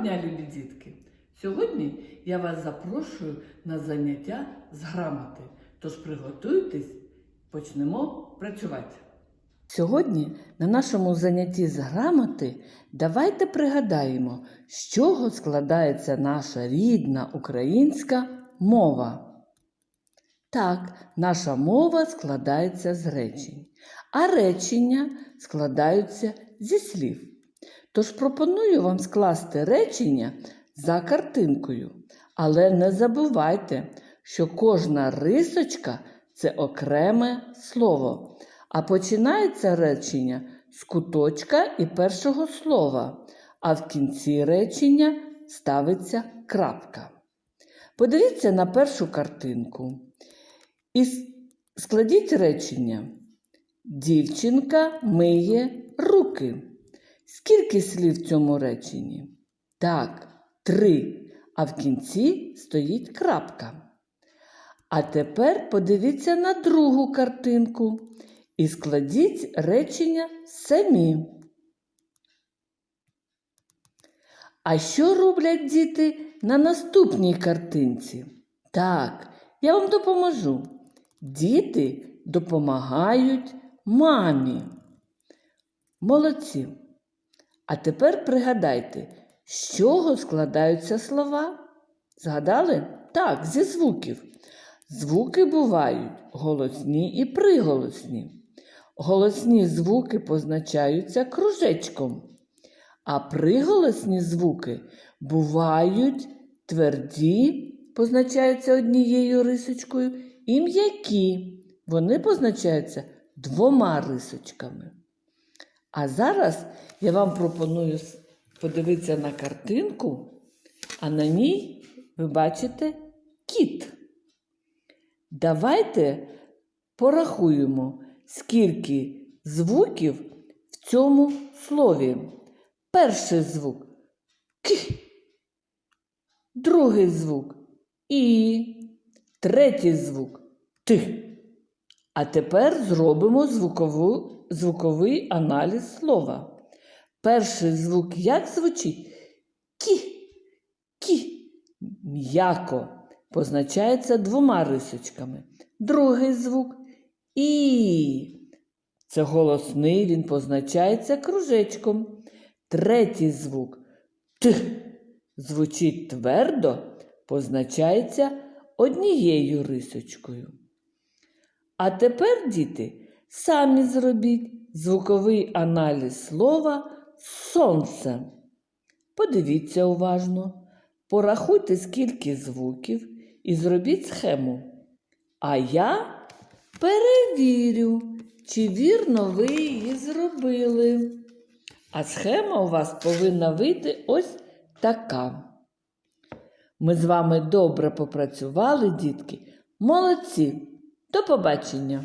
дня, любі дітки! Сьогодні я вас запрошую на заняття з грамоти. Тож приготуйтесь, почнемо працювати. Сьогодні на нашому занятті з грамоти давайте пригадаємо, з чого складається наша рідна українська мова. Так, наша мова складається з речень, а речення складаються зі слів. Тож пропоную вам скласти речення за картинкою. Але не забувайте, що кожна рисочка це окреме слово, а починається речення з куточка і першого слова, а в кінці речення ставиться крапка. Подивіться на першу картинку і складіть речення. Дівчинка миє руки. Скільки слів в цьому реченні? Так, три. А в кінці стоїть крапка. А тепер подивіться на другу картинку і складіть речення самі. А що роблять діти на наступній картинці? Так, я вам допоможу. Діти допомагають мамі. Молодці. А тепер пригадайте, з чого складаються слова? Згадали? Так, зі звуків. Звуки бувають голосні і приголосні. Голосні звуки позначаються кружечком, а приголосні звуки бувають тверді, позначаються однією рисочкою, і м'які. Вони позначаються двома рисочками. А зараз я вам пропоную подивитися на картинку, а на ній ви бачите кіт. Давайте порахуємо, скільки звуків в цьому слові. Перший звук К. Другий звук І. Третій звук Т. А тепер зробимо звукову, звуковий аналіз слова. Перший звук як звучить? Кі. Кі. М'яко позначається двома рисочками. Другий звук І. Це голосний, він позначається кружечком. Третій звук Т. Звучить твердо, позначається однією рисочкою. А тепер, діти, самі зробіть звуковий аналіз слова сонце. Подивіться уважно, порахуйте, скільки звуків і зробіть схему. А я перевірю, чи вірно ви її зробили. А схема у вас повинна вийти ось така. Ми з вами добре попрацювали, дітки. Молодці! До побачення!